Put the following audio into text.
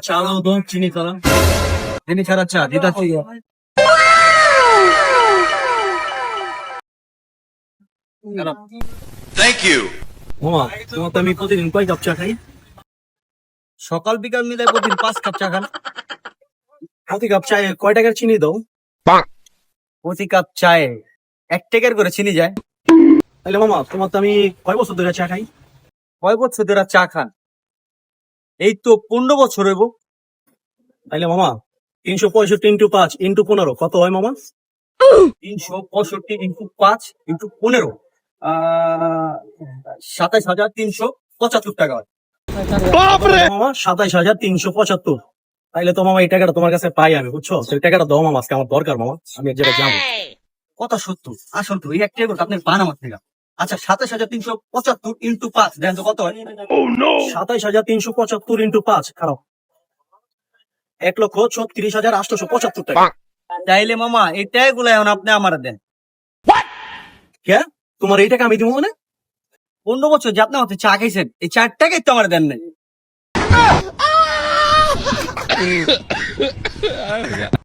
চা দাও তো চিনি ছাড়া চিনি ছাড়া চা দিতাছি Thank you. মামা তোমার তো আমি প্রতিদিন কয় কাপ চা খাই? সকাল বিকাল মিলে প্রতিদিন পাঁচ কাপ চা খান প্রতি কাপ চায়ে কয় টাকার চিনি দাও? প্রতি কাপ চায়ে এক টাকার করে চিনি যায়। তাহলে মামা তোমার তো আমি কয় বছর ধরে চা খাই? কয় বছর ধরে চা খান? এই তো পনেরো বছর হইব। তাইলে মামা তিনশো পঁয়ষট্টি ইন্টু পাঁচ ইন্টু পনেরো কত হয় মামা? তিনশো পঁয়ষট্টি ইন্টু পাঁচ ইন্টু পনেরো। আহ, সাতাইশ হাজার তিনশো পঁচাত্তর টাকা হয়। মামা সাতাইশ হাজার তিনশো পঁচাত্তর। তাইলে তো মামা এই টাকাটা তোমার কাছে পাই আমি বুঝছ? সেই টাকাটা দাও মামা আজকে আমার দরকার মামা আমি এক জায়গায় যাব। কথা সত্য আসল তো এই এক টাকা করে আপনার বানামার থেকে। আচ্ছা সাতাশ হাজার তিনশো পঁচাত্তর ইন্টু পাঁচ। দেন তো কত হয়। সাতাইশ হাজার তিনশো পঁচাত্তর ইন্টু পাঁচ। খারাপ। এক লক্ষ ছত্রিশ হাজার আটশোশো পঁচাত্তর টাকা। তাইলে মামা এই টাকাগুলো এখন আপনি আমার দেন। কে? তোমার এই টাকা আমি দিব মানে? পনেরো বছর যে আপনি আমাকে চা খাইছেন এই চার টাকাই তো আমার দেন নাই।